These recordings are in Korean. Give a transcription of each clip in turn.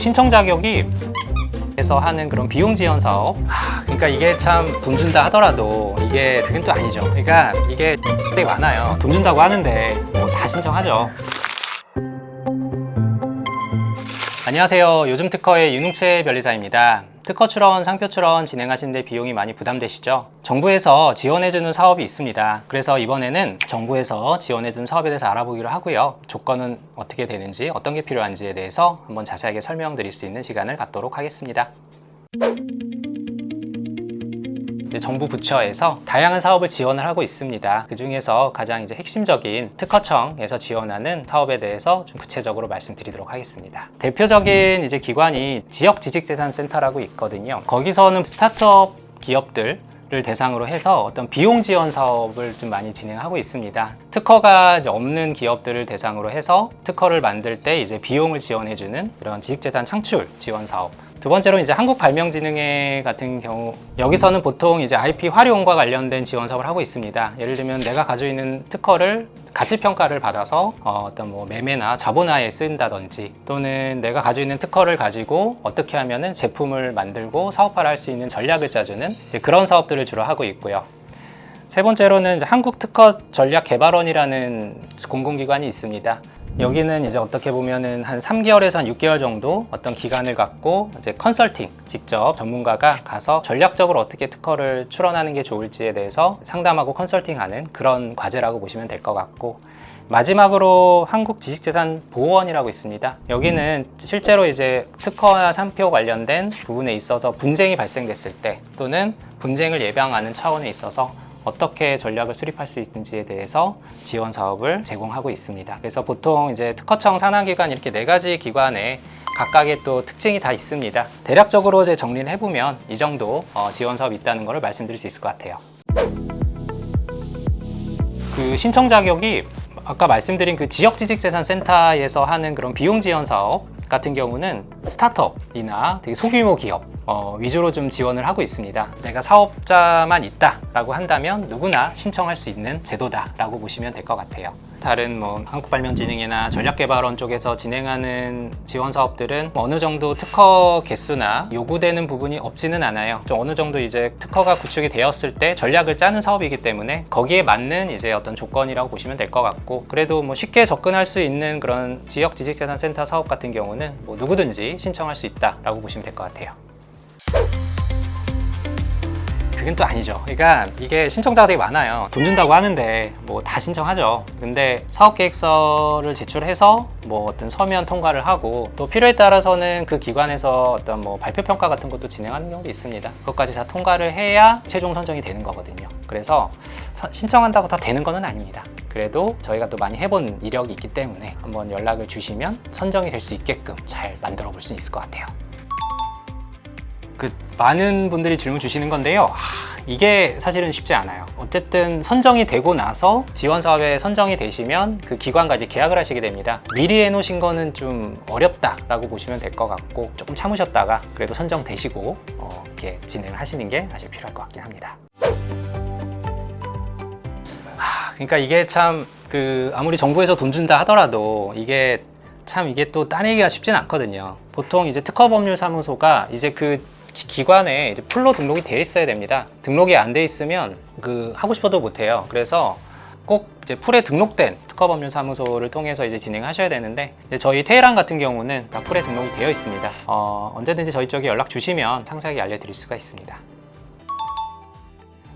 신청 자격이 에서 하는 그런 비용 지원 사업. 아, 그러니까 이게 참 돈 준다 하더라도 이게 그건 또 아니죠. 그러니까 이게 되게 많아요. 돈 준다고 하는데 뭐 다 신청하죠. 안녕하세요. 요즘 특허의 윤웅채 변리사입니다. 특허 출원, 상표 출원 진행하시는데 비용이 많이 부담되시죠? 정부에서 지원해주는 사업이 있습니다. 그래서 이번에는 정부에서 지원해주는 사업에 대해서 알아보기로 하고요. 조건은 어떻게 되는지, 어떤 게 필요한지에 대해서 한번 자세하게 설명드릴 수 있는 시간을 갖도록 하겠습니다. 정부 부처에서 다양한 사업을 지원을 하고 있습니다. 그 중에서 가장 이제 핵심적인 특허청에서 지원하는 사업에 대해서 좀 구체적으로 말씀드리도록 하겠습니다. 대표적인 이제 기관이 지역 지식재산센터라고 있거든요. 거기서는 스타트업 기업들 를 대상으로 해서 어떤 비용 지원 사업을 좀 많이 진행하고 있습니다. 특허가 없는 기업들을 대상으로 해서 특허를 만들 때 이제 비용을 지원해주는 이런 지식재산 창출 지원 사업. 두 번째로 이제 한국발명진흥회 같은 경우 여기서는 보통 이제 IP 활용과 관련된 지원 사업을 하고 있습니다. 예를 들면 내가 가지고 있는 특허를 가치 평가를 받아서 어, 떤뭐 매매나 자본화에 쓰인다든지 또는 내가 가지고 있는 특허를 가지고 어떻게 하면은 제품을 만들고 사업화를 할 수 있는 전략을 짜주는 그런 사업들을 주로 하고 있고요. 세 번째로는 이제 한국특허 전략개발원이라는 공공기관이 있습니다. 여기는 이제 어떻게 보면은 한 3개월에서 한 6개월 정도 어떤 기간을 갖고 이제 컨설팅 직접 전문가가 가서 전략적으로 어떻게 특허를 출원하는 게 좋을지에 대해서 상담하고 컨설팅하는 그런 과제라고 보시면 될 것 같고 마지막으로 한국지식재산보호원이라고 있습니다. 여기는 실제로 이제 특허나 상표 관련된 부분에 있어서 분쟁이 발생됐을 때 또는 분쟁을 예방하는 차원에 있어서 어떻게 전략을 수립할 수 있는지에 대해서 지원 사업을 제공하고 있습니다. 그래서 보통 이제 특허청 산하기관 이렇게 네 가지 기관에 각각의 또 특징이 다 있습니다. 대략적으로 이제 정리를 해보면 이 정도 어, 지원 사업이 있다는 것을 말씀드릴 수 있을 것 같아요. 그 신청 자격이 아까 말씀드린 그 지역지식재산센터에서 하는 그런 비용 지원 사업 같은 경우는 스타트업이나 되게 소규모 기업 어, 위주로 좀 지원을 하고 있습니다. 내가 사업자만 있다라고 한다면 누구나 신청할 수 있는 제도다라고 보시면 될 것 같아요. 다른 뭐 한국발명진흥회나 전략개발원 쪽에서 진행하는 지원 사업들은 뭐 어느 정도 특허 개수나 요구되는 부분이 없지는 않아요. 좀 어느 정도 이제 특허가 구축이 되었을 때 전략을 짜는 사업이기 때문에 거기에 맞는 이제 어떤 조건이라고 보시면 될 것 같고 그래도 뭐 쉽게 접근할 수 있는 그런 지역 지식재산센터 사업 같은 경우는 뭐 누구든지 신청할 수 있다라고 보시면 될 것 같아요. 그건 또 아니죠. 그러니까 이게 신청자가 되게 많아요. 돈 준다고 하는데 뭐 다 신청하죠. 근데 사업 계획서를 제출해서 뭐 어떤 서면 통과를 하고 또 필요에 따라서는 그 기관에서 어떤 뭐 발표 평가 같은 것도 진행하는 경우도 있습니다. 그것까지 다 통과를 해야 최종 선정이 되는 거거든요. 그래서 서- 신청한다고 다 되는 거는 아닙니다. 그래도 저희가 또 많이 해본 이력이 있기 때문에 한번 연락을 주시면 선정이 될 수 있게끔 잘 만들어 볼 수 있을 것 같아요. 그 많은 분들이 질문 주시는 건데요. 하, 이게 사실은 쉽지 않아요. 어쨌든 선정이 되고 나서 지원 사업에 선정이 되시면 그 기관과 이제 계약을 하시게 됩니다. 미리 해놓으신 거는 좀 어렵다라고 보시면 될 것 같고 조금 참으셨다가 그래도 선정되시고 어, 이렇게 진행을 하시는 게 사실 필요할 것 같긴 합니다. 아, 그러니까 이게 참 그 아무리 정부에서 돈 준다 하더라도 이게 참 이게 또 따내기가 쉽진 않거든요. 보통 이제 특허법률사무소가 이제 그 기- 기관에 이제 풀로 등록이 되어 있어야 됩니다. 등록이 안 돼 있으면 그 하고 싶어도 못 해요. 그래서 꼭 이제 풀에 등록된 특허법률사무소를 통해서 이제 진행하셔야 되는데 저희 테헤란 같은 경우는 다 풀에 등록이 되어 있습니다. 어, 언제든지 저희 쪽에 연락 주시면 상세하게 알려드릴 수가 있습니다.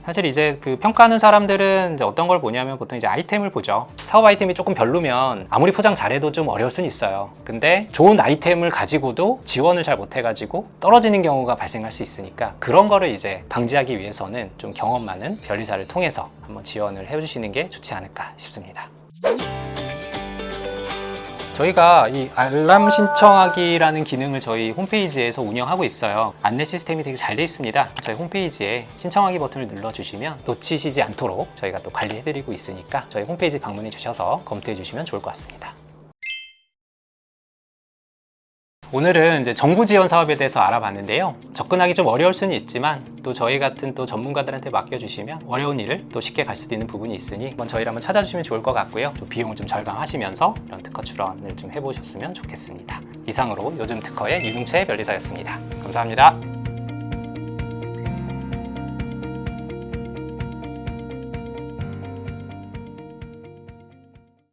사실 이제 그 평가하는 사람들은 어떤 걸 보냐면 보통 이제 아이템을 보죠. 사업 아이템이 조금 별로면 아무리 포장 잘해도 좀 어려울 수는 있어요. 근데 좋은 아이템을 가지고도 지원을 잘 못해가지고 떨어지는 경우가 발생할 수 있으니까 그런 거를 이제 방지하기 위해서는 좀 경험 많은 변리사를 통해서 한번 지원을 해주시는 게 좋지 않을까 싶습니다. 저희가 이 알람 신청하기라는 기능을 저희 홈페이지에서 운영하고 있어요. 안내 시스템이 되게 잘 돼 있습니다. 저희 홈페이지에 신청하기 버튼을 눌러주시면 놓치시지 않도록 저희가 또 관리해드리고 있으니까 저희 홈페이지 방문해 주셔서 검토해 주시면 좋을 것 같습니다. 오늘은 이제 정부 지원 사업에 대해서 알아봤는데요. 접근하기 좀 어려울 수는 있지만 또 저희 같은 또 전문가들한테 맡겨주시면 어려운 일을 또 쉽게 갈 수도 있는 부분이 있으니 한번 저희를 한번 찾아주시면 좋을 것 같고요. 또 비용을 좀 절감하시면서 이런 특허 출원을 좀 해보셨으면 좋겠습니다. 이상으로 요즘 특허의 유능채 변리사였습니다. 감사합니다.